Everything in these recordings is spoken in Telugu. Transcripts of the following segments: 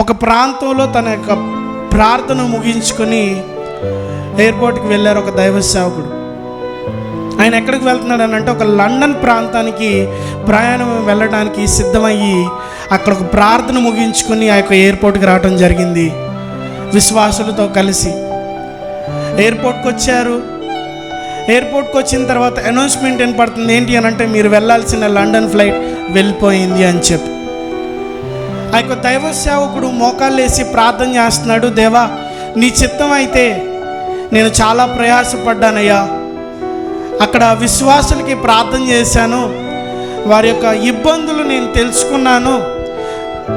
ఒక ప్రాంతంలో తన యొక్క ప్రార్థన ముగించుకొని ఎయిర్పోర్ట్కి వెళ్ళారు ఒక దైవ సేవకుడు. ఆయన ఎక్కడికి వెళ్తున్నాడు అని అంటే ఒక లండన్ ప్రాంతానికి ప్రయాణం వెళ్ళడానికి సిద్ధమయ్యి అక్కడ ఒక ప్రార్థన ముగించుకొని ఆ యొక్క ఎయిర్పోర్ట్కి రావడం జరిగింది. విశ్వాసులతో కలిసి. ఎయిర్పోర్ట్కి వచ్చారు. ఎయిర్పోర్ట్కి వచ్చిన తర్వాత అనౌన్స్మెంట్ ఏం పడుతుంది ఏంటి అని అంటే మీరు వెళ్ళాల్సిన లండన్ ఫ్లైట్ వెళ్ళిపోయింది అని చెప్పి. ఆ యొక్క దైవ సేవకుడు మోకాళ్ళు వేసి ప్రార్థన చేస్తున్నాడు దేవా నీ చిత్తం అయితే నేను చాలా ప్రయాసపడ్డానయ్యా. అక్కడ విశ్వాసులకి ప్రార్థన చేశాను. వారి యొక్క ఇబ్బందులు నేను తెలుసుకున్నాను.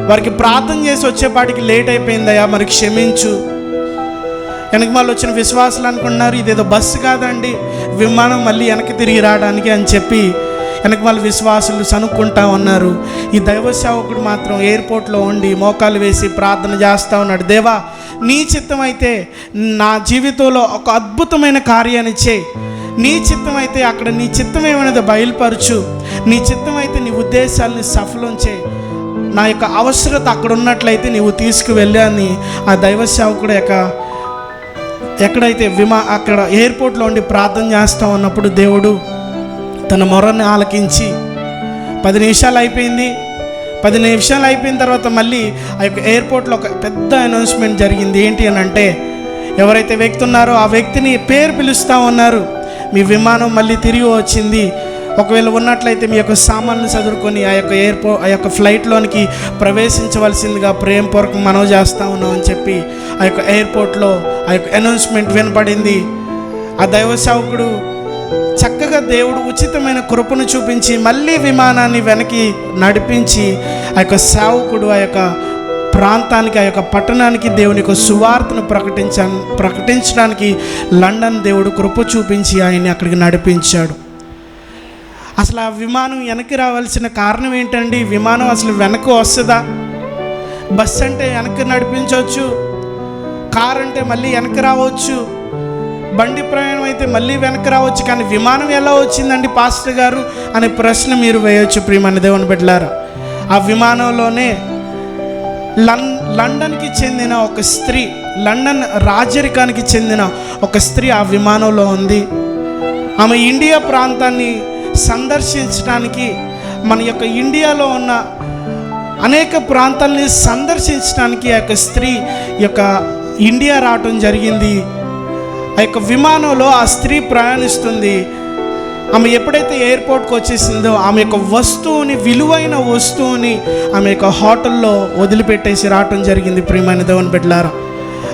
వారికి ప్రార్థన చేసి వచ్చేపాటికి లేట్ అయిపోయిందయ్యా మరి క్షమించు. వెనక వాళ్ళు వచ్చిన విశ్వాసులు అనుకున్నారు ఇదేదో బస్సు కాదండి విమానం మళ్ళీ వెనక్కి తిరిగి రావడానికి అని చెప్పి వెనక వాళ్ళ విశ్వాసులు సనుక్కుంటా ఉన్నారు. ఈ దైవ సేవకుడు మాత్రం ఎయిర్పోర్ట్లో ఉండి మోకాలు వేసి ప్రార్థన చేస్తూ ఉన్నాడు. దేవా నీ చిత్తం అయితే నా జీవితంలో ఒక అద్భుతమైన కార్యాన్ని చేయి. నీ చిత్తం అయితే అక్కడ నీ చిత్తం ఏమైనది బయలుపరచు. నీ చిత్తం అయితే నీ ఉద్దేశాలని సఫలం చేయి. నా యొక్క అవసరత అక్కడ ఉన్నట్లయితే నీవు తీసుకువెళ్ళాని అని ఆ దైవ సేవకుడు యొక్క ఎక్కడైతే విమా అక్కడ ఎయిర్పోర్ట్లో ఉండి ప్రార్థన చేస్తూ ఉన్నప్పుడు దేవుడు తన మొరని ఆలకించి పది నిమిషాలు అయిపోయింది. పది నిమిషాలు అయిపోయిన తర్వాత మళ్ళీ ఆ యొక్క ఎయిర్పోర్ట్లో ఒక పెద్ద అనౌన్స్మెంట్ జరిగింది. ఏంటి అని అంటే ఎవరైతే వ్యక్తి ఉన్నారో ఆ వ్యక్తిని పేరు పిలుస్తూ ఉన్నారు. మీ విమానం మళ్ళీ తిరిగి వచ్చింది. ఒకవేళ ఉన్నట్లయితే మీ యొక్క సామాన్లు చదువుకొని ఆ యొక్క ఎయిర్పో ఆ యొక్క ఫ్లైట్లోనికి ప్రవేశించవలసిందిగా ప్రేమపూర్వకం మనవి చేస్తూ ఉన్నాం అని చెప్పి ఆ యొక్క ఎయిర్పోర్ట్లో ఆ యొక్క అనౌన్స్మెంట్ వినపడింది. ఆ దైవ సేవకుడు చక్కగా దేవుడు ఉచితమైన కృపను చూపించి మళ్ళీ విమానాన్ని వెనక్కి నడిపించి ఆ యొక్క సేవకుడు ఆ యొక్క ప్రాంతానికి ఆ యొక్క పట్టణానికి దేవుని యొక్క సువార్తను ప్రకటించ ప్రకటించడానికి లండన్ దేవుడు కృప చూపించి ఆయన్ని అక్కడికి నడిపించాడు. అసలు ఆ విమానం వెనక్కి రావాల్సిన కారణం ఏంటండి? విమానం అసలు వెనక్కి వస్తుందా? బస్ అంటే వెనక్కి నడిపించవచ్చు కారు అంటే మళ్ళీ వెనక్కి రావచ్చు బండి ప్రయాణం అయితే మళ్ళీ వెనక్కి రావచ్చు కానీ విమానం ఎలా వచ్చిందండి పాస్టర్ గారు అనే ప్రశ్న మీరు వేయొచ్చు ప్రియమని దేవుని బిడ్డలారా. ఆ విమానంలోనే లం లండన్కి చెందిన ఒక స్త్రీ లండన్ రాజరికానికి చెందిన ఒక స్త్రీ ఆ విమానంలో ఉంది. ఆమె ఇండియా ప్రాంతాన్ని సందర్శించడానికి మన యొక్క ఇండియాలో ఉన్న అనేక ప్రాంతాలని సందర్శించడానికి ఆ యొక్క స్త్రీ యొక్క ఇండియా రావటం జరిగింది. ఆ యొక్క విమానంలో ఆ స్త్రీ ప్రయాణిస్తుంది. ఆమె ఎప్పుడైతే ఎయిర్పోర్ట్కి వచ్చేసిందో ఆమె యొక్క వస్తువుని విలువైన వస్తువుని ఆమె యొక్క హోటల్లో వదిలిపెట్టేసి రావటం జరిగింది. ప్రియమైన దేవుని బిడ్డలారా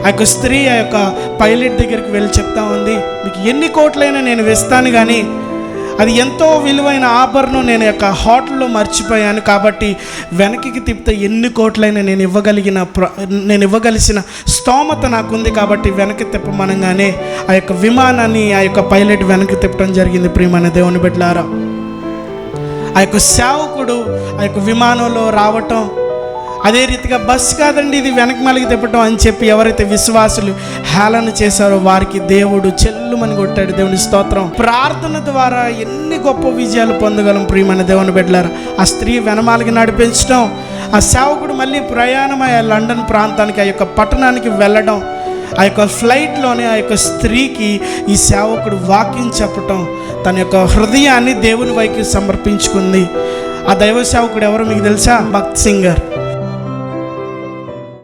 ఆ యొక్క స్త్రీ ఆ యొక్క పైలట్ దగ్గరికి వెళ్ళి చెప్తా ఉంది మీకు ఎన్ని కోట్లైనా నేను వేస్తాను కానీ అది ఎంతో విలువైన ఆభరణం నేను యొక్క హోటల్లో మర్చిపోయాను కాబట్టి వెనక్కి తిప్పితే ఎన్ని కోట్లైనా నేను ఇవ్వగలిగిన ప్ర నేను ఇవ్వగలిసిన స్తోమత నాకుంది కాబట్టి వెనక్కి తిప్పమనగానే ఆ యొక్క విమానాన్ని ఆ యొక్క పైలట్ వెనక్కి తిప్పడం జరిగింది ప్రియమైన దేవుని బిడ్డలారా. ఆ యొక్క సేవకుడు ఆ యొక్క విమానంలో రావటం అదే రీతిగా బస్ కాదండి ఇది వెనక మలిగి తిప్పటం అని చెప్పి ఎవరైతే విశ్వాసులు హేళన చేశారో వారికి దేవుడు చెల్లుమని కొట్టాడు. దేవుని స్తోత్రం. ప్రార్థన ద్వారా ఎన్ని గొప్ప విజయాలు పొందగలం ప్రియమైన దేవుని బిడ్డలారు. ఆ స్త్రీ వెనమాలకి నడిపించడం ఆ సేవకుడు మళ్ళీ ప్రయాణమయ్యే ఆ లండన్ ప్రాంతానికి ఆ యొక్క పట్టణానికి వెళ్ళడం ఆ యొక్క ఫ్లైట్లోనే ఆ యొక్క స్త్రీకి ఈ సేవకుడు వాక్యం చెప్పటం తన యొక్క హృదయాన్ని దేవుని వైపు సమర్పించుకుంది. ఆ దైవ సేవకుడు ఎవరో మీకు తెలుసా? భక్త్ సింగర్.